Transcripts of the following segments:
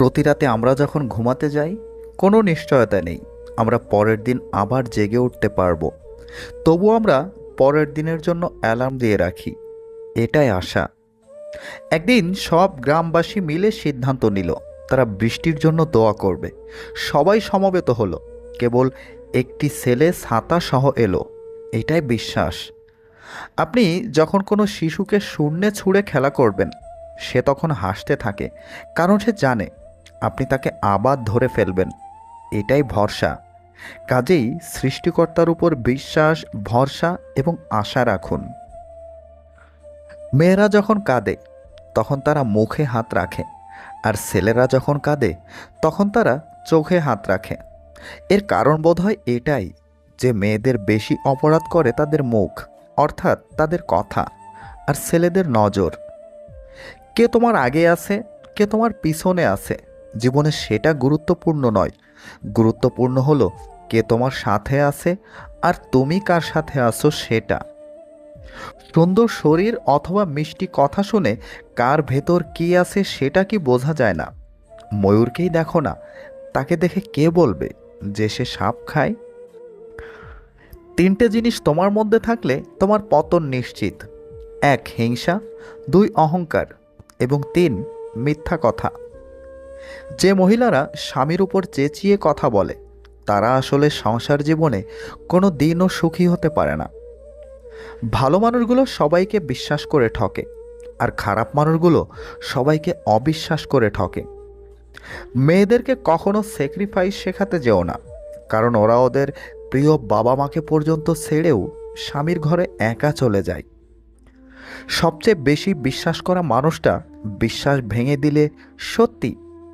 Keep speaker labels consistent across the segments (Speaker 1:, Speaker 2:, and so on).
Speaker 1: প্রতি রাতে আমরা যখন ঘুমাতে যাই, কোনো নিশ্চয়তা নেই। আমরা পরের দিন আবার জেগে উঠতে পারব। তবু আমরা পরের দিনের জন্য অ্যালার্ম দিয়ে রাখি। এটাই আশা। একদিন সব গ্রামবাসী মিলে সিদ্ধান্ত নিল, তারা বৃষ্টির জন্য দোয়া করবে। সবাই সমবেত হলো। কেবল একটি ছেলে ছাতা সহ এলো। এটাই বিশ্বাস। আপনি যখন কোনো শিশুকে শূন্যে ছুঁড়ে খেলা করবেন, সে তখন হাসতে থাকে, কারণ সে জানে আপনি তাকে আবার ধরে ফেলবেন। এটাই ভরসা। কাজেই সৃষ্টিকর্তার উপর বিশ্বাস, ভরসা এবং আশা রাখুন। মেয়েরা যখন কাঁদে, তখন তারা মুখে হাত রাখে। আর ছেলেরা যখন কাঁদে, তখন তারা চোখে হাত রাখে। এর কারণ বোধ হয় এটাই যে মেয়েদের বেশি অপরাধ করে তাদের মুখ, অর্থাৎ তাদের কথা, আর ছেলেদের নজর। কে তোমার আগে আছে, কে তোমার পিছনে আছে জীবনে সেটা গুরুত্বপূর্ণ নয়। গুরুত্বপূর্ণ হলো কে তোমার সাথে আছে আর তুমি কার সাথে আছো সেটা। সুন্দর শরীর অথবা মিষ্টি কথা শুনে কার ভেতর কি আছে সেটা কি বোঝা যায় না। ময়ূরকেই দেখো না, তাকে দেখে কে বলবে যে সে সাপ খায়? তিনটে জিনিস তোমার মধ্যে থাকলে তোমার পতন নিশ্চিত। এক হিংসা, দুই অহংকার এবং তিন মিথ্যা কথা। যে মহিলারা স্বামীর উপর চেঁচিয়ে কথা বলে, তারা আসলে সংসার জীবনে কোনো দিনও সুখী হতে পারে না। ভালো মানুষগুলো সবাইকে বিশ্বাস করে ঠকে, আর খারাপ মানুষগুলো সবাইকে অবিশ্বাস করে ঠকে। মেয়েদেরকে কখনো স্যাক্রিফাইস শেখাতে যেও না, কারণ ওরা ওদের প্রিয় বাবা মাকে পর্যন্ত ছেড়েও স্বামীর ঘরে একা চলে যায়। সবচেয়ে বেশি বিশ্বাস করা মানুষটা বিশ্বাস ভেঙে দিলে সত্যি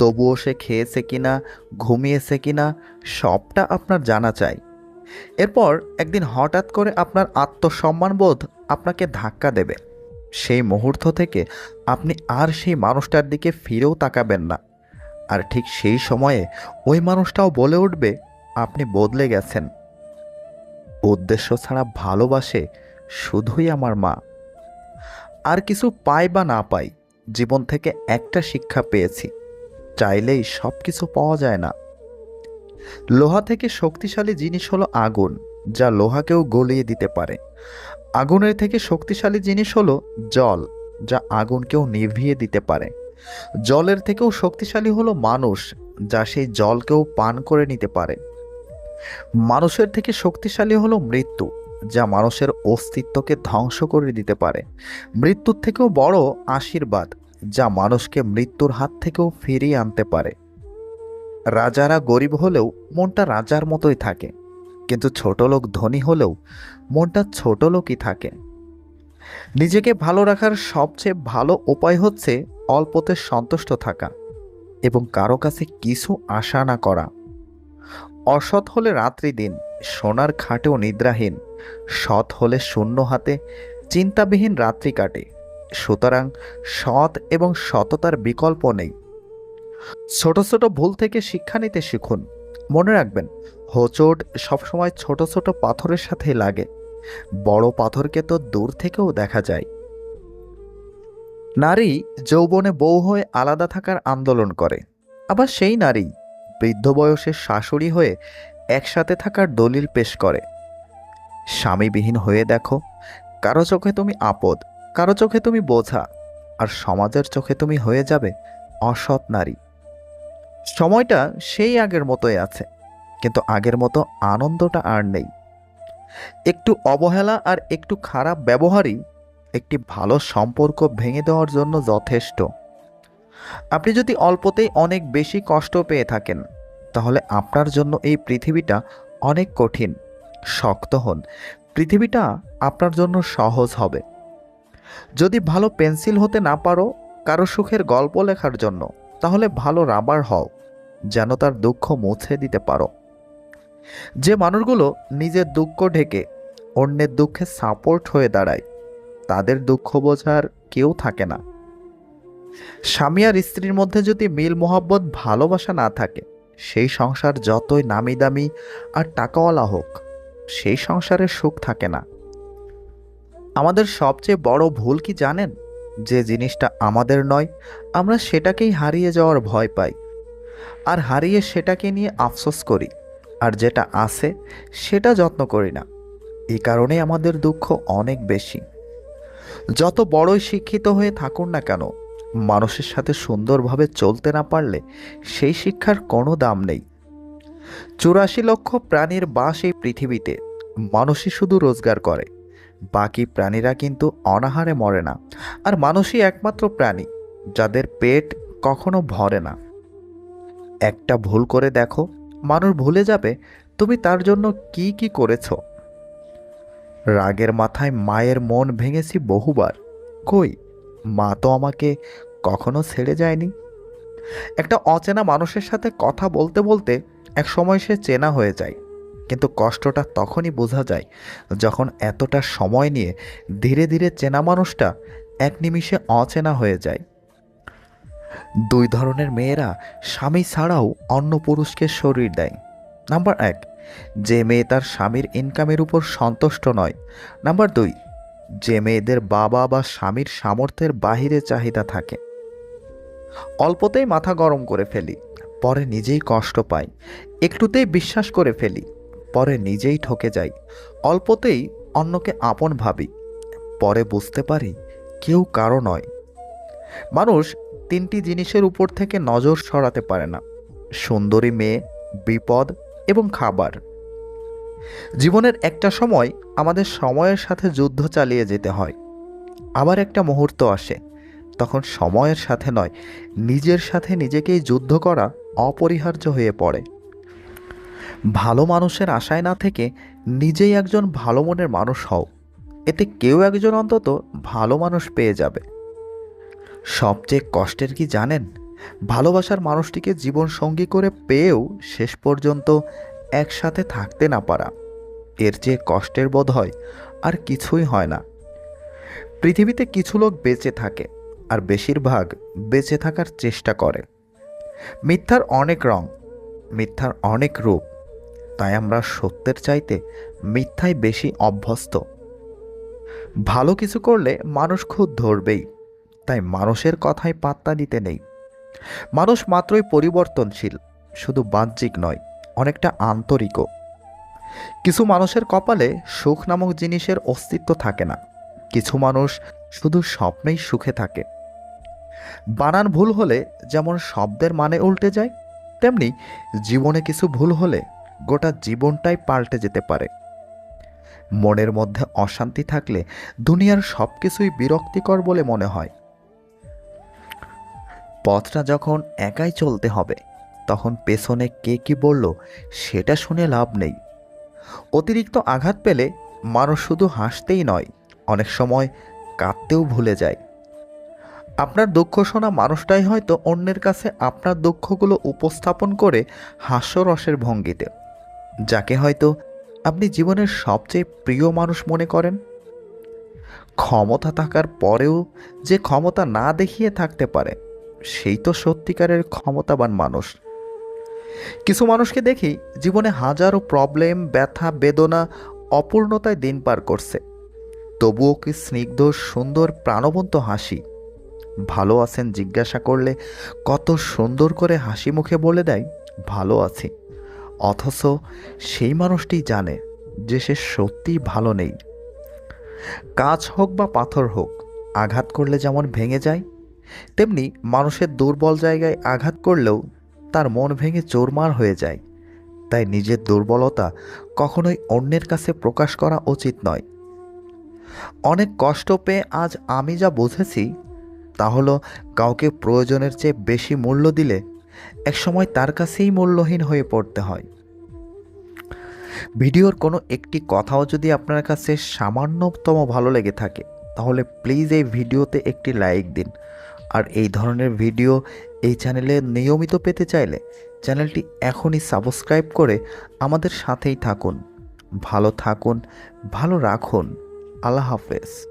Speaker 1: তবুও সে খেয়েছে কিনা, ঘুমিয়েছে কিনা, সবটা আপনার জানা চাই। এরপর একদিন হঠাৎ করে আপনার আত্মসম্মানবোধ আপনাকে ধাক্কা দেবে। সেই মুহূর্ত থেকে আপনি আর সেই মানুষটার দিকে ফিরেও তাকাবেন না। আর ঠিক সেই সময়ে ওই মানুষটাও বলে উঠবে, আপনি বদলে গেছেন। উদ্দেশ্য ছাড়া ভালোবাসে শুধুই আমার মা। আর কিছু পাই বা না পাই, জীবন থেকে একটা শিক্ষা পেয়েছি। চাইলেই সব কিছু পাওয়া যায় না। লোহা থেকে শক্তিশালী জিনিস হলো আগুন, যা লোহাকেও গলিয়ে দিতে পারে। আগুনের থেকে শক্তিশালী জিনিস হলো জল, যা আগুনকেও নিভিয়ে দিতে পারে। জলের থেকেও শক্তিশালী হলো মানুষ, যা সেই জলকেও পান করে নিতে পারে। মানুষের থেকে শক্তিশালী হলো মৃত্যু, যা মানুষের অস্তিত্বকে ধ্বংস করে দিতে পারে। মৃত্যুর থেকেও বড় আশীর্বাদ যা মানুষকে মৃত্যুর হাত থেকেও ফিরিয়ে আনতে পারে। রাজারা গরিব হলেও মনটা রাজার মতোই থাকে, কিন্তু ছোট লোক ধনী হলেও মনটা ছোট লোকই থাকে। নিজেকে ভালো রাখার সবচেয়ে ভালো উপায় হচ্ছে অল্পতে সন্তুষ্ট থাকা এবং কারও কাছে কিছু আশা না করা। অসৎ হলে রাত্রি দিন, সোনার খাটেও নিদ্রাহীন, সৎ হলে শূন্য হাতে, চিন্তাবিহীন রাত্রি কাটে। সুতরাং সৎ এবং সততার বিকল্প নেই। ছোট ছোট ভুল থেকে শিক্ষা নিতে শিখুন। মনে রাখবেন, হোঁচট সবসময় ছোট ছোট পাথরের সাথে লাগে। বড় পাথরকে তো দূর থেকেও দেখা যায়। নারী যৌবনে বউ হয়ে আলাদা থাকার আন্দোলন করে। আবার সেই নারী বৃদ্ধ বয়সে শাশুড়ি হয়ে একসাথে থাকার দলিল পেশ করে। স্বামীবিহীন হয়ে দেখো, কারও চোখে তুমি আপদ। কারও চোখে তুমি বোঝা আর সমাজের চোখে তুমি হয়ে যাবে অসৎ নারী। সময়টা সেই আগের মতোই আছে, কিন্তু আগের মতো আনন্দটা আর নেই। একটু অবহেলা আর একটু খারাপ ব্যবহারই একটি ভালো সম্পর্ক ভেঙে দেওয়ার জন্য যথেষ্ট। আপনি যদি অল্পতেই অনেক বেশি কষ্ট পেয়ে থাকেন, তাহলে আপনার জন্য এই পৃথিবীটা অনেক কঠিন, শক্ত হন। পৃথিবীটা আপনার জন্য সহজ হবে। যদি ভালো পেন্সিল হতে না পারো, কারও সুখের গল্প লেখার জন্য, তাহলে ভালো রাবার হও, যেন তার দুঃখ মুছে দিতে পারো। যে মানুষগুলো নিজের দুঃখ ঢেকে অন্যের দুঃখে সাপোর্ট হয়ে দাঁড়ায়, তাদের দুঃখ বোঝার কেউ থাকে না। স্বামী আর স্ত্রীর মধ্যে যদি মিল মোহাব্বত ভালোবাসা না থাকে, সেই সংসার যতই নামি দামি আর টাকাওয়ালা হোক, সেই সংসারে সুখ থাকে না। আমাদের সবচেয়ে বড় ভুল কি জানেন? যে জিনিসটা আমাদের নয়, আমরা সেটাকেই হারিয়ে যাওয়ার ভয় পাই। আর হারিয়ে সেটাকে নিয়ে আফসোস করি, আর যেটা আছে, সেটা যত্ন করি না। এ কারণে আমাদের দুঃখ অনেক বেশি। যত বড়ই শিক্ষিত হয়ে থাকুন না কেন, মানুষের সাথে সুন্দরভাবে চলতে না পারলে সেই শিক্ষার কোনো দাম নেই। চুরাশি লক্ষ প্রাণীর বাস এই পৃথিবীতে, মানুষই শুধু রোজগার করে। বাকি প্রাণীরা কিন্তু অনাহারে মরে না। আর মানুষই একমাত্র প্রাণী, যাদের পেট কখনো ভরে না। একটা ভুল করে দেখো, মানুষ ভুলে যাবে, তুমি তার জন্য কি কি করেছ? রাগের মাথায় মায়ের মন ভেঙেছি বহুবার। কই, মা তো আমাকে কখনো ছেড়ে যায়নি? একটা অচেনা মানুষের সাথে কথা বলতে বলতে এক সময় সে চেনা হয়ে যায়। কিন্তু কষ্টটা তখনই বোঝা যায় যখন এতটা সময় নিয়ে ধীরে ধীরে চেনা মানুষটা এক নিমিষে অচেনা হয়ে যায়। দুই ধরনের মেয়েরা স্বামী ছাড়াও অন্য পুরুষকে শরীর দেয়। নাম্বার এক, যে মেয়ে তার স্বামীর ইনকামের উপর সন্তুষ্ট নয়। নাম্বার দুই, যে মেয়েদের বাবা বা স্বামীর সামর্থ্যের বাহিরে চাহিদা থাকে। অল্পতেই মাথা গরম করে ফেলি, পরে নিজেই কষ্ট পাই, একটুতেই বিশ্বাস করে ফেলি। পরে নিজেই ঠকে যাই। অল্পতেই অন্যকে আপন ভাবি। পরে বুঝতে পারি কেউ কারও নয়। মানুষ তিনটি জিনিসের উপর থেকে নজর সরাতে পারে না। সুন্দরী মেয়ে, বিপদ এবং খাবার। জীবনের একটা সময় আমাদের সময়ের সাথে যুদ্ধ চালিয়ে যেতে হয়। আবার একটা মুহূর্ত আসে। তখন সময়ের সাথে নয়, নিজের সাথে নিজেকেই যুদ্ধ করা অপরিহার্য হয়ে পড়ে। ভালো মানুষের আশায় না থেকে নিজেই একজন ভালো মনের মানুষ হও। এতে কেউ একজন অন্তত ভালো মানুষ পেয়ে যাবে। সবচেয়ে কষ্টের কি জানেন? ভালোবাসার মানুষটিকে জীবন সঙ্গী করে পেয়েও শেষ পর্যন্ত একসাথে থাকতে না পারা। এর চেয়ে কষ্টের বোধ হয় আর কিছুই হয় না। পৃথিবীতে কিছু লোক বেঁচে থাকে আর বেশিরভাগ বেঁচে থাকার চেষ্টা করে। মিথ্যার অনেক রং, মিথ্যার অনেক রূপ তাই আমরা সত্যের চাইতে মিথ্যায় বেশি অভ্যস্ত। ভালো কিছু করলে মানুষ খুব ধরবেই, তাই মানুষের কথায় পাত্তা দিতে নেই। মানুষ মাত্রই পরিবর্তনশীল, শুধু বাহ্যিক নয়, অনেকটা আন্তরিকও। কিছু মানুষের কপালে সুখ নামক জিনিসের অস্তিত্ব থাকে না, কিছু মানুষ শুধু স্বপ্নেই সুখে থাকে। বানান ভুল হলে যেমন শব্দের মানে উল্টে যায়, তেমনি জীবনে কিছু ভুল হলে গোটা জীবনটাই পাল্টে যেতে পারে। মনের মধ্যে অশান্তি থাকলে দুনিয়ার সব কিছুই বিরক্তিকর বলে মনে হয়। পথটা যখন একাই চলতে হবে, তখন পেছনে কে কি বলল সেটা শুনে লাভ নেই। অতিরিক্ত আঘাত পেলে মানুষ শুধু হাসতেই নয়, অনেক সময় কাঁদতেও ভুলে যায়। আপনার দুঃখ শোনা মানুষটাই হয়তো অন্যের কাছে আপনার দুঃখগুলো উপস্থাপন করে হাস্যরসের ভঙ্গিতে। যাকে হয়তো আপনি জীবনের সবচেয়ে প্রিয় মানুষ মনে করেন? ক্ষমতা থাকার পরেও যে ক্ষমতা না দেখিয়ে থাকতে পারে, সেই তো সত্যিকারের ক্ষমতাবান মানুষ। কিছু মানুষকে দেখি জীবনে হাজারো প্রবলেম ব্যথা, বেদনা, অপূর্ণতায় দিন পার করছে। তবুও কি স্নিগ্ধ, সুন্দর, প্রাণবন্ত হাসি? ভালো আছেন জিজ্ঞাসা করলে কত সুন্দর করে হাসি মুখে বলে দেয়, ভালো আছি। অথচ সেই মানুষটি জানে যে সে সত্যিই ভালো নেই। কাজ হোক বা পাথর হোক, আঘাত করলে যেমন ভেঙে যায়, তেমনি মানুষের দুর্বল জায়গায় আঘাত করলেও তার মন ভেঙে চোরমার হয়ে যায়। তাই নিজের দুর্বলতা কখনোই অন্যের কাছে প্রকাশ করা উচিত নয়। অনেক কষ্ট পেয়ে আজ আমি যা বুঝেছি, তা হলো কাউকে প্রয়োজনের চেয়ে বেশি মূল্য দিলে একসময় তার কাছেই মূল্যহীন হয়ে পড়তে হয়। ভিডিওর কোনো একটি কথাও যদি আপনার কাছে সামান্যতম ভালো লেগে থাকে, তাহলে প্লিজ এই ভিডিওতে একটি লাইক দিন। আর এই ধরনের ভিডিও এই চ্যানেলে নিয়মিত পেতে চাইলে চ্যানেলটি এখনই সাবস্ক্রাইব করে আমাদের সাথেই থাকুন। ভালো থাকুন, ভালো রাখুন। আল্লাহ হাফেজ।